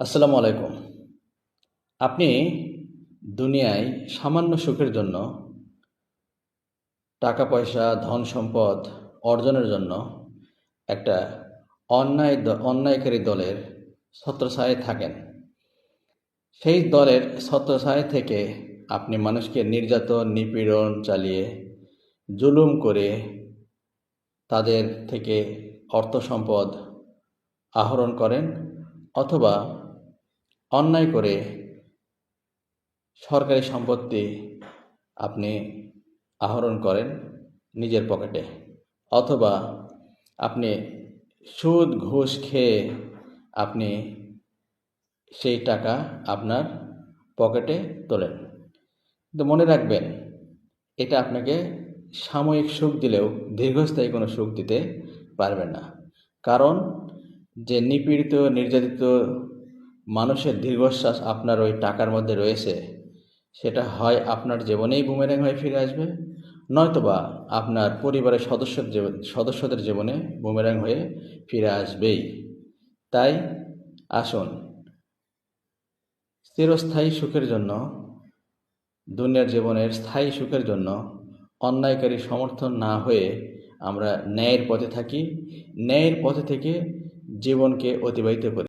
আসসালামু আলাইকুম। আপনি দুনিয়ায় সামান্য সুখের জন্য টাকা পয়সা, ধন সম্পদ অর্জনের জন্য একটা অন্যায় অন্যায়কারী দলের ছত্রছায়ায় থাকেন। সেই দলের ছত্রছায়া থেকে আপনি মানুষকে নির্যাতন, নিপীড়ন চালিয়ে জুলুম করে তাদের থেকে অর্থ সম্পদ আহরণ করেন অথবা অন্যায় করে সরকারি সম্পত্তি আপনি আহরণ করেন নিজের পকেটে অথবা আপনি সুদ, ঘুষ খেয়ে আপনি সেই টাকা আপনার পকেটে তোলেন। কিন্তু মনে রাখবেন, এটা আপনাকে সাময়িক সুখ দিলেও দীর্ঘস্থায়ী কোনো সুখ দিতে পারবে না। কারণ যে নিপীড়িত, নির্যাতিত মানুষের দীর্ঘশ্বাস আপনার ওই টাকার মধ্যে রয়েছে, সেটা হয় আপনার জীবনেই বুমেরাং হয়ে ফিরে আসবে, নয়তোবা আপনার পরিবারের সদস্যের জীবন সদস্যদের জীবনে বুমেরাং হয়ে ফিরে আসবেই। তাই আসুন, চিরস্থায়ী সুখের জন্য, দুনিয়ার জীবনের স্থায়ী সুখের জন্য অন্যায়কারী সমর্থন না হয়ে আমরা ন্যায়ের পথে থাকি, ন্যায়ের পথে থেকে জীবনকে অতিবাহিত করি।